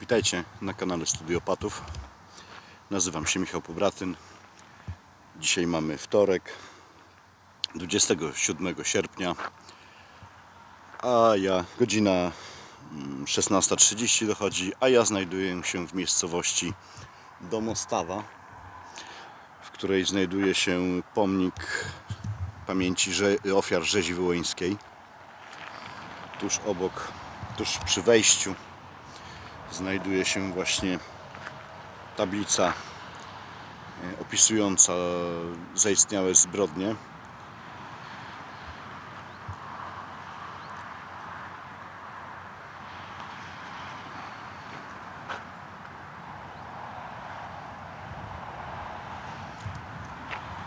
Witajcie na kanale Studiopatów. Nazywam się Michał Pobratyn. Dzisiaj mamy wtorek, 27 sierpnia, a ja godzina mm, 16.30 dochodzi, a ja znajduję się w miejscowości Domostawa, w której znajduje się pomnik pamięci ofiar rzezi wołyńskiej. Tuż obok, tuż przy wejściu znajduje się właśnie tablica e, opisująca zaistniałe zbrodnie.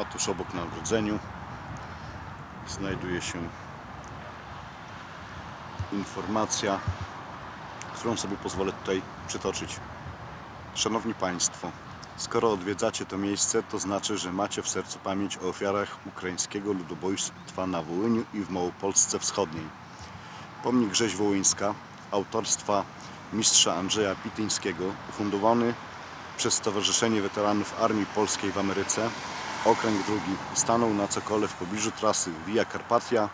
A tuż obok na ogrodzeniu znajduje się informacja którą sobie pozwolę tutaj przytoczyć. Szanowni Państwo, skoro odwiedzacie to miejsce, to znaczy, że macie w sercu pamięć o ofiarach ukraińskiego ludobójstwa na Wołyniu i w Małopolsce Wschodniej. Pomnik Rzeź Wołyńska autorstwa mistrza Andrzeja Pityńskiego, ufundowany przez Stowarzyszenie Weteranów Armii Polskiej w Ameryce, okręg drugi, stanął na cokole w pobliżu trasy Via Carpatia,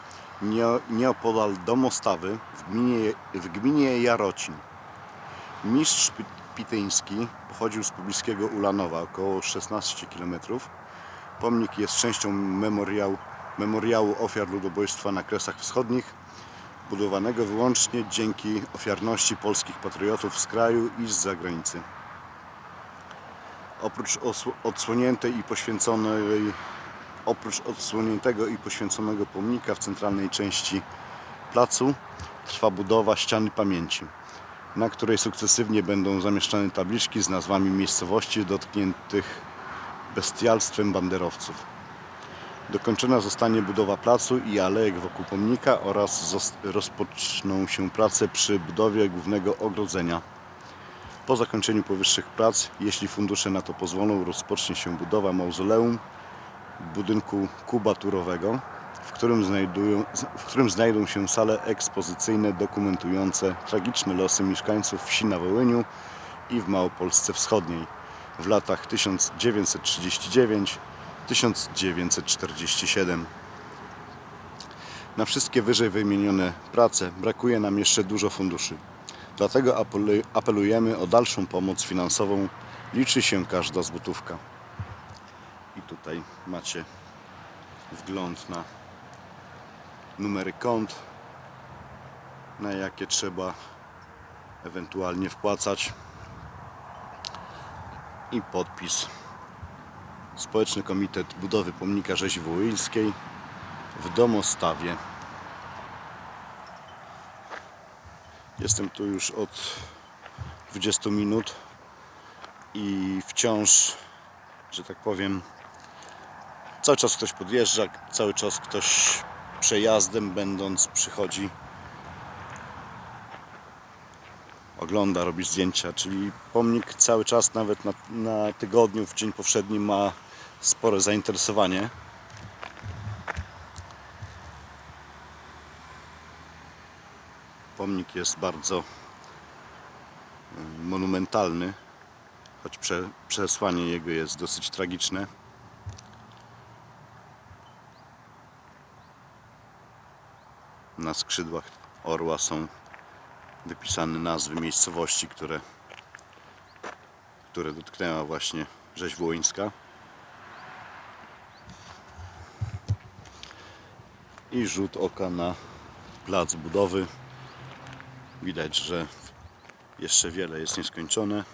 nieopodal Domostawy w gminie, w gminie Jarocin. Mistrz Pi- Pityński pochodził z pobliskiego Ulanowa, około 16 km. Pomnik jest częścią memoriału, memoriału ofiar ludobójstwa na Kresach Wschodnich, budowanego wyłącznie dzięki ofiarności polskich patriotów z kraju i z zagranicy. Oprócz odsłoniętej i poświęconej Oprócz odsłoniętego i poświęconego pomnika w centralnej części placu trwa budowa ściany pamięci, na której sukcesywnie będą zamieszczane tabliczki z nazwami miejscowości dotkniętych bestialstwem banderowców. Dokończona zostanie budowa placu i alejek wokół pomnika oraz rozpoczną się prace przy budowie głównego ogrodzenia. Po zakończeniu powyższych prac, jeśli fundusze na to pozwolą, rozpocznie się budowa mauzoleum budynku kubaturowego, w którym, znajdują, w którym znajdą się sale ekspozycyjne dokumentujące tragiczne losy mieszkańców wsi na Wołyniu i w Małopolsce Wschodniej w latach 1939-1947. Na wszystkie wyżej wymienione prace brakuje nam jeszcze dużo funduszy. Dlatego apelu- apelujemy o dalszą pomoc finansową. Liczy się każda złotówka. I tutaj macie wgląd na numery kont, na jakie trzeba ewentualnie wpłacać i podpis. Społeczny Komitet Budowy Pomnika Rzezi Wołyńskiej w Domostawie. Jestem tu już od 20 minut i wciąż, że tak powiem, Cały czas ktoś podjeżdża, cały czas ktoś przejazdem będąc przychodzi, ogląda, robi zdjęcia, czyli pomnik cały czas nawet na, na tygodniu, w dzień powszedni ma spore zainteresowanie. Pomnik jest bardzo y, monumentalny, choć prze, przesłanie jego jest dosyć tragiczne. Na skrzydłach orła są wypisane nazwy miejscowości, które, które dotknęła właśnie rzeź wołyńska. I rzut oka na plac budowy. Widać, że jeszcze wiele jest nieskończone.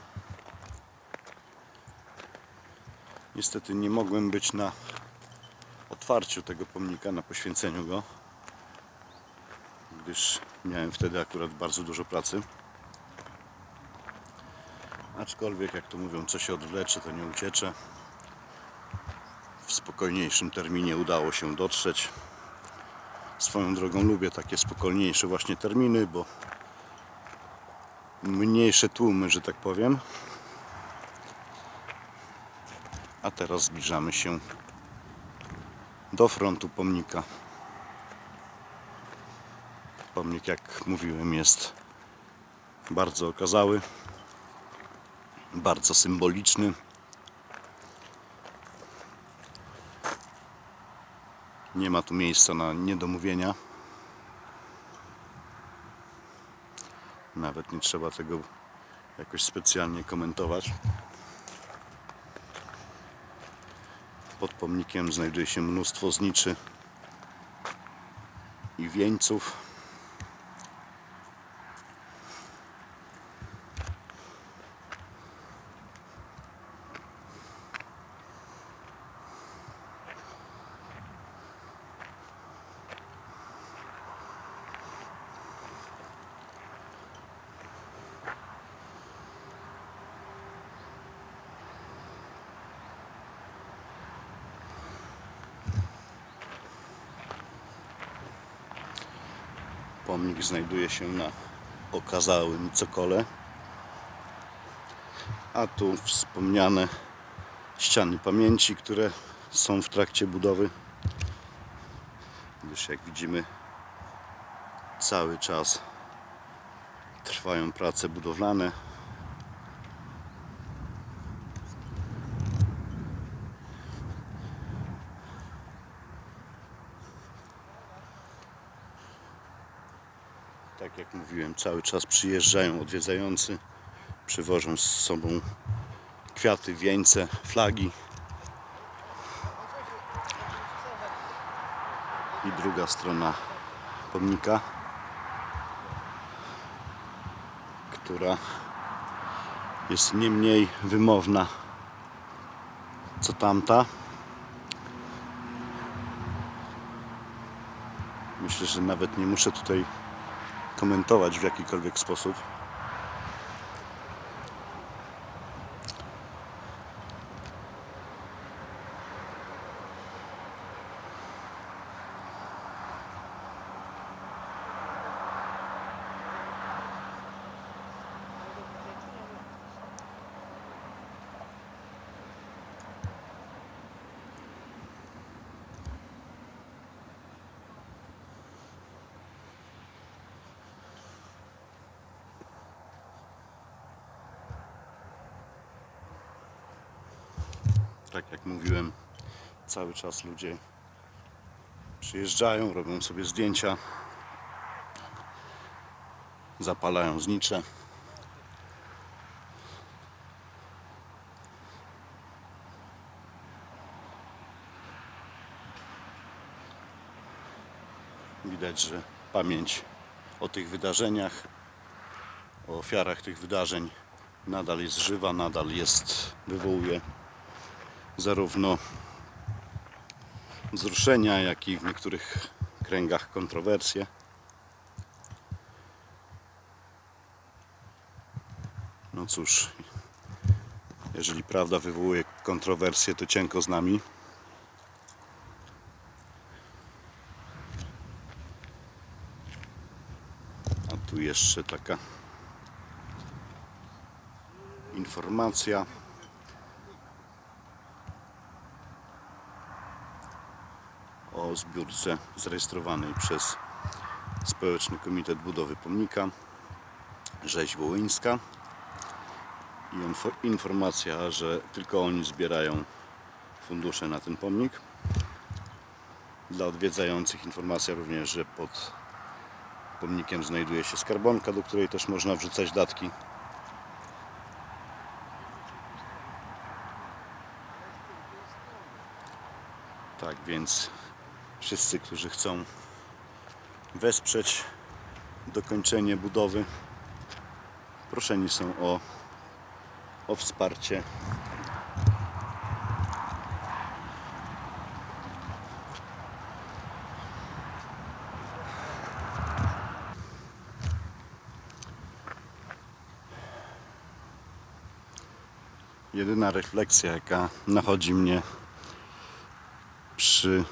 Niestety nie mogłem być na otwarciu tego pomnika, na poświęceniu go gdyż miałem wtedy akurat bardzo dużo pracy. Aczkolwiek, jak to mówią, co się odwlecze, to nie uciecze. W spokojniejszym terminie udało się dotrzeć. Swoją drogą lubię takie spokojniejsze właśnie terminy, bo mniejsze tłumy, że tak powiem. A teraz zbliżamy się do frontu pomnika. Pomnik, jak mówiłem, jest bardzo okazały. Bardzo symboliczny. Nie ma tu miejsca na niedomówienia. Nawet nie trzeba tego jakoś specjalnie komentować. Pod pomnikiem znajduje się mnóstwo zniczy i wieńców. Pomnik znajduje się na okazałym cokole. A tu wspomniane ściany pamięci, które są w trakcie budowy. Gdyż jak widzimy cały czas trwają prace budowlane. Tak jak mówiłem, cały czas przyjeżdżają odwiedzający, przywożą z sobą kwiaty, wieńce, flagi. I druga strona pomnika, która jest nie mniej wymowna co tamta. Myślę, że nawet nie muszę tutaj komentować w jakikolwiek sposób. Tak jak mówiłem, cały czas ludzie przyjeżdżają, robią sobie zdjęcia, zapalają znicze. Widać, że pamięć o tych wydarzeniach, o ofiarach tych wydarzeń nadal jest żywa, nadal jest, wywołuje zarówno wzruszenia, jak i w niektórych kręgach kontrowersje. No cóż, jeżeli prawda wywołuje kontrowersje, to cienko z nami. A tu jeszcze taka informacja. Zbiórce zarejestrowanej przez Społeczny Komitet Budowy Pomnika Rzeź Wołyńska i info- informacja, że tylko oni zbierają fundusze na ten pomnik. Dla odwiedzających informacja również, że pod pomnikiem znajduje się skarbonka, do której też można wrzucać datki. Tak więc wszyscy, którzy chcą wesprzeć dokończenie budowy, proszeni są o, o wsparcie. Jedyna refleksja, jaka nachodzi mnie przy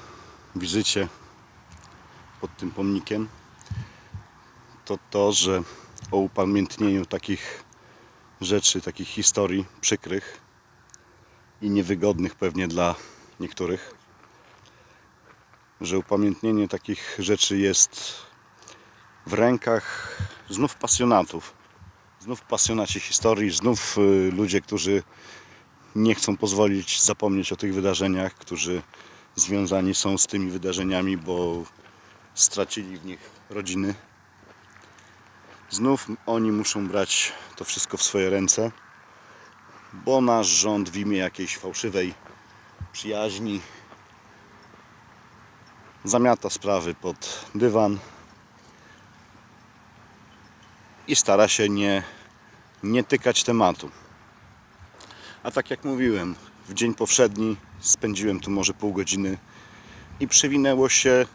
wizycie pod tym pomnikiem, to to, że o upamiętnieniu takich rzeczy, takich historii przykrych i niewygodnych pewnie dla niektórych, że upamiętnienie takich rzeczy jest w rękach znów pasjonatów, Znów pasjonaci historii, znów y, ludzie, którzy nie chcą pozwolić zapomnieć o tych wydarzeniach, którzy związani są z tymi wydarzeniami, bo stracili w nich rodziny. Znów oni muszą brać to wszystko w swoje ręce, bo nasz rząd w imię jakiejś fałszywej przyjaźni zamiata sprawy pod dywan i stara się nie, nie tykać tematu. A tak jak mówiłem, w dzień powszedni spędziłem tu może pół godziny i przewinęło się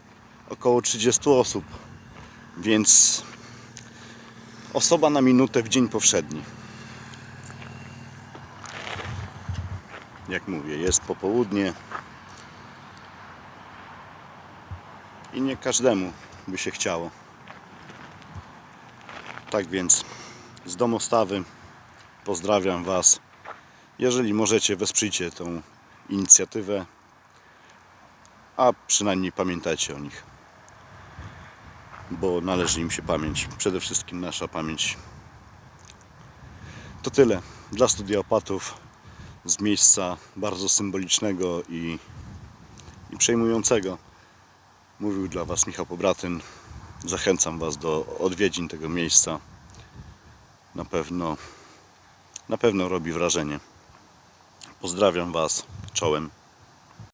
około 30 osób, więc osoba na minutę w dzień powszedni. Jak mówię, jest popołudnie i nie każdemu by się chciało. Tak więc z domostawy pozdrawiam Was. Jeżeli możecie, wesprzyjcie tą inicjatywę, a przynajmniej pamiętajcie o nich, bo należy im się pamięć. Przede wszystkim nasza pamięć. To tyle dla studia opatów z miejsca bardzo symbolicznego i, i przejmującego. Mówił dla Was Michał Pobratyn. Zachęcam Was do odwiedzin tego miejsca. Na pewno, na pewno robi wrażenie. Pozdrawiam Was czołem.